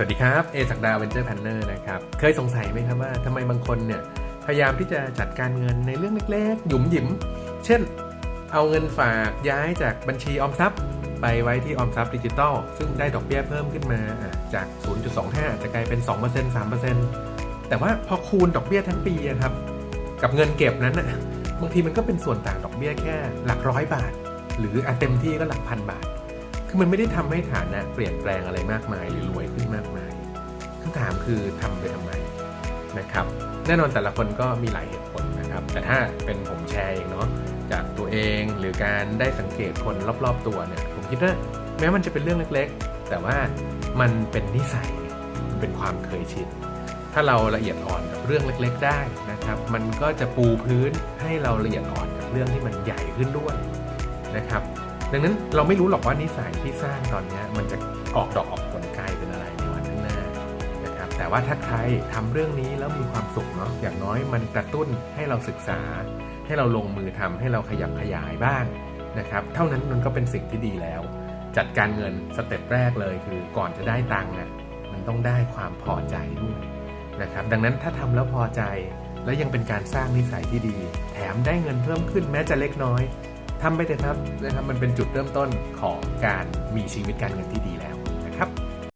สวัสดีครับ เอศักดาเวนเจอร์แพนเนอร์นะครับ เคยสงสัยไหมครับว่าทำไมบางคนเนี่ย พยายามที่จะจัดการเงินในเรื่องเล็กๆ หยุมหยิม เช่น เอาเงินฝากย้ายจากบัญชีออมทรัพย์ ไปไว้ที่ออมทรัพย์ดิจิตอลซึ่งได้ดอกเบี้ยเพิ่มขึ้นมาจาก 0.25 จะกลายเป็น 2% 3%แต่ว่าพอคูณดอกเบี้ยทั้งปีอะครับ กับเงินเก็บนั้นน่ะบางทีมันก็เป็นส่วนต่างดอกเบี้ยแค่หลักร้อยบาท หรืออเต็มที่ก็หลักพันบาท คือมันไม่ได้ทำให้ฐานะเปลี่ยนแปลงอะไรมากมาย หรือรวยขึ้นมากมายคำถามคือทำไปทำไมนะครับ แน่นอนแต่ละคนก็มีหลายเหตุผลนะครับ แต่ถ้าเป็นผมแชร์เองเนาะจากตัวเองหรือการได้สังเกตคนรอบๆตัวเนี่ย ผมคิดว่าแม้มันจะเป็นเรื่องเล็กๆ แต่ว่ามันเป็นนิสัยมันเป็นความเคยชินถ้าเราละเอียดอ่อนกับเรื่องเล็ก ๆ ได้นะครับ มันก็จะปูพื้นให้เราละเอียดอ่อนกับเรื่องที่มันใหญ่ขึ้นด้วยนะครับ ดังนั้นเราไม่รู้หรอกว่านิสัยที่สร้างตอนนี้มันจะออกดอกออกผลกลายเป็นอะไรในวันข้างหน้านะครับแต่ว่าถ้าใครทำเรื่องนี้แล้วมีความสุขเนาะอย่างน้อยมันกระตุ้นให้เราศึกษา ให้เราลงมือทำให้เราขยับขยายบ้างนะครับเท่านั้นมันก็เป็นสิ่งที่ดีแล้ว จัดการเงินสเต็ปแรกเลยคือก่อนจะได้ตังค์อะมันต้องได้ความพอใจด้วยนะครับดังนั้นถ้าทำแล้วพอใจ แล้วยังเป็นการสร้างนิสัยที่ดี แถมได้เงินเพิ่มขึ้นแม้จะเล็กน้อย ทำไปเถอะครับนะครับมันเป็นจุดเริ่มต้นของการมีชีวิตการเงินที่ดีแล้ว